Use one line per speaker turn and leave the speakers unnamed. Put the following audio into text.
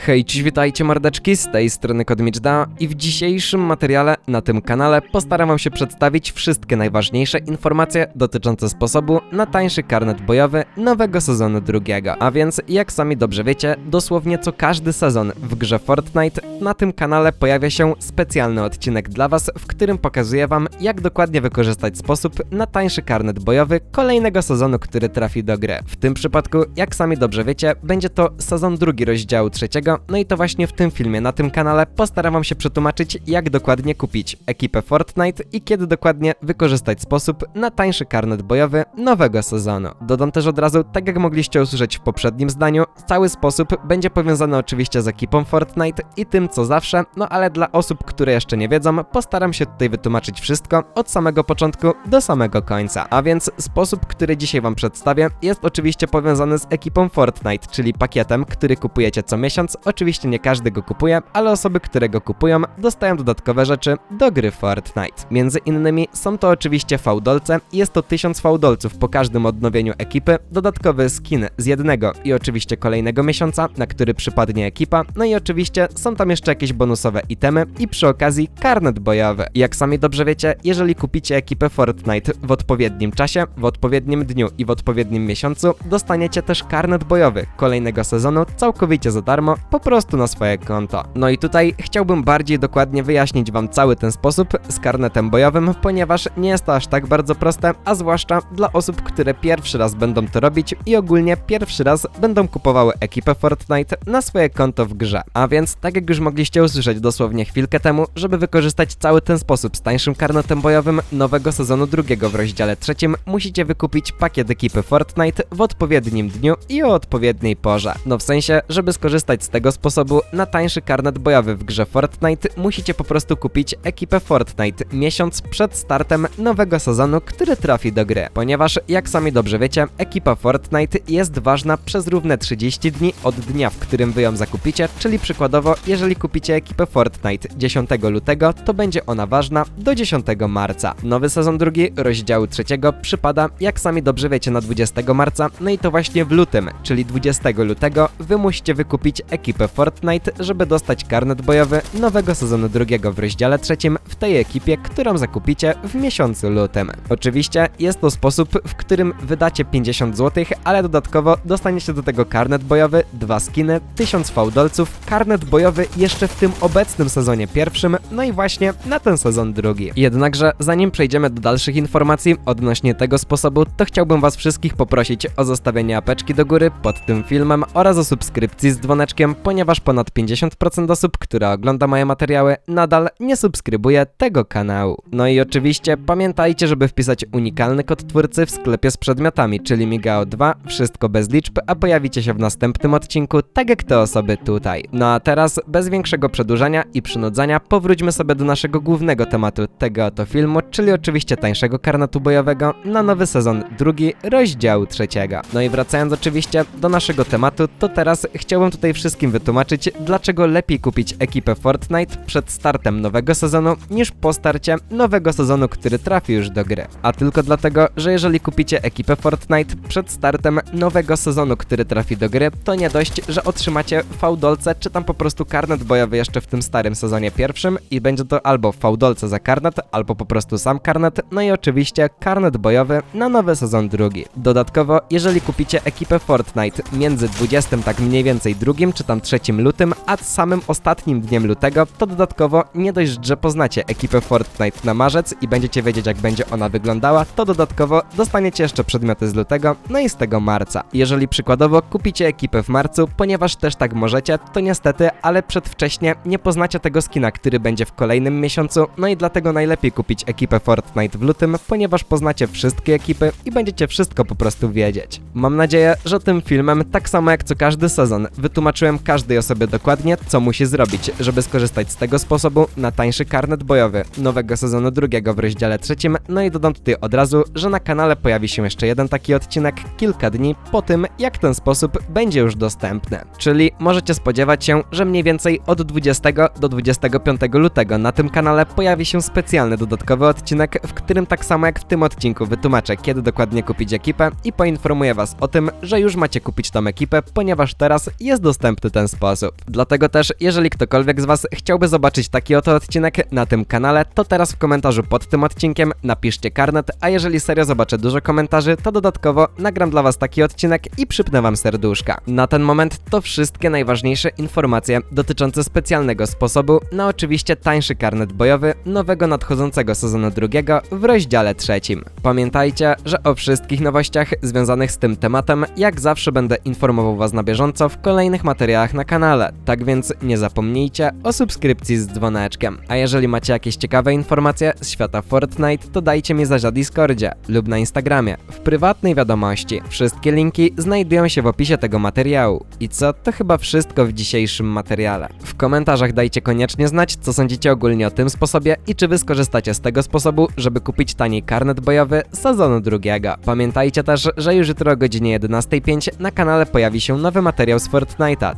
Hej, cześć, witajcie mordeczki, z tej strony Kodmiczda i w dzisiejszym materiale na tym kanale postaram się przedstawić wszystkie najważniejsze informacje dotyczące sposobu na tańszy karnet bojowy nowego sezonu drugiego. A więc, jak sami dobrze wiecie, dosłownie co każdy sezon w grze Fortnite na tym kanale pojawia się specjalny odcinek dla was, w którym pokazuję wam, jak dokładnie wykorzystać sposób na tańszy karnet bojowy kolejnego sezonu, który trafi do gry. W tym przypadku, jak sami dobrze wiecie, będzie to sezon drugi rozdziału trzeciego, no i to właśnie w tym filmie na tym kanale postaram wam się przetłumaczyć, jak dokładnie kupić ekipę Fortnite i kiedy dokładnie wykorzystać sposób na tańszy karnet bojowy nowego sezonu. Dodam też od razu, tak jak mogliście usłyszeć w poprzednim zdaniu, cały sposób będzie powiązany oczywiście z ekipą Fortnite i tym co zawsze, no ale dla osób, które jeszcze nie wiedzą, postaram się tutaj wytłumaczyć wszystko od samego początku do samego końca. A więc sposób, który dzisiaj wam przedstawię, jest oczywiście powiązany z ekipą Fortnite, czyli pakietem, który kupujecie co miesiąc. Oczywiście nie każdy go kupuje, ale osoby, które go kupują, dostają dodatkowe rzeczy do gry Fortnite. Między innymi są to oczywiście fałdolce, jest to 1000 fałdolców po każdym odnowieniu ekipy, dodatkowy skin z jednego i oczywiście kolejnego miesiąca, na który przypadnie ekipa, no i oczywiście są tam jeszcze jakieś bonusowe itemy i przy okazji karnet bojowy. Jak sami dobrze wiecie, jeżeli kupicie ekipę Fortnite w odpowiednim czasie, w odpowiednim dniu i w odpowiednim miesiącu, dostaniecie też karnet bojowy kolejnego sezonu całkowicie za darmo, po prostu na swoje konto. No i tutaj chciałbym bardziej dokładnie wyjaśnić wam cały ten sposób z karnetem bojowym, ponieważ nie jest to aż tak bardzo proste, a zwłaszcza dla osób, które pierwszy raz będą to robić i ogólnie pierwszy raz będą kupowały ekipę Fortnite na swoje konto w grze. A więc, tak jak już mogliście usłyszeć dosłownie chwilkę temu, żeby wykorzystać cały ten sposób z tańszym karnetem bojowym nowego sezonu drugiego w rozdziale trzecim, musicie wykupić pakiet ekipy Fortnite w odpowiednim dniu i o odpowiedniej porze. No w sensie, żeby skorzystać z tego sposobu na tańszy karnet bojowy w grze Fortnite, musicie po prostu kupić ekipę Fortnite miesiąc przed startem nowego sezonu, który trafi do gry. Ponieważ, jak sami dobrze wiecie, ekipa Fortnite jest ważna przez równe 30 dni od dnia, w którym wy ją zakupicie, czyli przykładowo, jeżeli kupicie ekipę Fortnite 10 lutego, to będzie ona ważna do 10 marca. Nowy sezon drugi rozdziału trzeciego przypada, jak sami dobrze wiecie, na 20 marca, no i to właśnie w lutym, czyli 20 lutego, wy musicie wykupić ekipę Fortnite, żeby dostać karnet bojowy nowego sezonu drugiego w rozdziale trzecim w tej ekipie, którą zakupicie w miesiącu lutym. Oczywiście jest to sposób, w którym wydacie 50 zł, ale dodatkowo dostaniecie do tego karnet bojowy, dwa skiny, 1000 fałdolców, karnet bojowy jeszcze w tym obecnym sezonie pierwszym, no i właśnie na ten sezon drugi. Jednakże zanim przejdziemy do dalszych informacji odnośnie tego sposobu, to chciałbym was wszystkich poprosić o zostawienie apeczki do góry pod tym filmem oraz o subskrypcji z dzwoneczkiem, ponieważ ponad 50% osób, które ogląda moje materiały, nadal nie subskrybuje tego kanału. No i oczywiście pamiętajcie, żeby wpisać unikalny kod twórcy w sklepie z przedmiotami, czyli Migao2, wszystko bez liczb, a pojawicie się w następnym odcinku, tak jak te osoby tutaj. No a teraz, bez większego przedłużania i przynudzania, powróćmy sobie do naszego głównego tematu tego oto filmu, czyli oczywiście tańszego karnetu bojowego na nowy sezon drugi, rozdziału trzeciego. No i wracając oczywiście do naszego tematu, to teraz chciałbym tutaj wszystkim wytłumaczyć, dlaczego lepiej kupić ekipę Fortnite przed startem nowego sezonu, niż po starcie nowego sezonu, który trafi już do gry. A tylko dlatego, że jeżeli kupicie ekipę Fortnite przed startem nowego sezonu, który trafi do gry, to nie dość, że otrzymacie fałdolce, czy tam po prostu karnet bojowy jeszcze w tym starym sezonie pierwszym i będzie to albo fałdolce za karnet, albo po prostu sam karnet, no i oczywiście karnet bojowy na nowy sezon drugi. Dodatkowo, jeżeli kupicie ekipę Fortnite między 20 tak mniej więcej drugim, czy tam 3 lutym, a samym ostatnim dniem lutego, to dodatkowo nie dość, że poznacie ekipę Fortnite na marzec i będziecie wiedzieć jak będzie ona wyglądała, to dodatkowo dostaniecie jeszcze przedmioty z lutego, no i z tego marca. Jeżeli przykładowo kupicie ekipę w marcu, ponieważ też tak możecie, to niestety, ale przedwcześnie nie poznacie tego skina, który będzie w kolejnym miesiącu, no i dlatego najlepiej kupić ekipę Fortnite w lutym, ponieważ poznacie wszystkie ekipy i będziecie wszystko po prostu wiedzieć. Mam nadzieję, że tym filmem, tak samo jak co każdy sezon, wytłumaczyłem każdej osobie dokładnie, co musi zrobić, żeby skorzystać z tego sposobu na tańszy karnet bojowy nowego sezonu drugiego w rozdziale trzecim. No i dodam tutaj od razu, że na kanale pojawi się jeszcze jeden taki odcinek kilka dni po tym, jak ten sposób będzie już dostępny. Czyli możecie spodziewać się, że mniej więcej od 20 do 25 lutego na tym kanale pojawi się specjalny dodatkowy odcinek, w którym tak samo jak w tym odcinku wytłumaczę, kiedy dokładnie kupić ekipę i poinformuję was o tym, że już macie kupić tą ekipę, ponieważ teraz jest dostępny ten sposób. Dlatego też, jeżeli ktokolwiek z Was chciałby zobaczyć taki oto odcinek na tym kanale, to teraz w komentarzu pod tym odcinkiem napiszcie karnet, a jeżeli serio zobaczę dużo komentarzy, to dodatkowo nagram dla Was taki odcinek i przypnę Wam serduszka. Na ten moment to wszystkie najważniejsze informacje dotyczące specjalnego sposobu na oczywiście tańszy karnet bojowy nowego nadchodzącego sezonu drugiego w rozdziale trzecim. Pamiętajcie, że o wszystkich nowościach związanych z tym tematem jak zawsze będę informował Was na bieżąco w kolejnych materiałach na kanale, tak więc nie zapomnijcie o subskrypcji z dzwoneczkiem. A jeżeli macie jakieś ciekawe informacje z świata Fortnite, to dajcie mi znać na Discordzie lub na Instagramie, w prywatnej wiadomości. Wszystkie linki znajdują się w opisie tego materiału. I co, to chyba wszystko w dzisiejszym materiale. W komentarzach dajcie koniecznie znać, co sądzicie ogólnie o tym sposobie i czy wy skorzystacie z tego sposobu, żeby kupić taniej karnet bojowy sezonu drugiego. Pamiętajcie też, że już jutro o godzinie 11.05 na kanale pojawi się nowy materiał z Fortnite'a,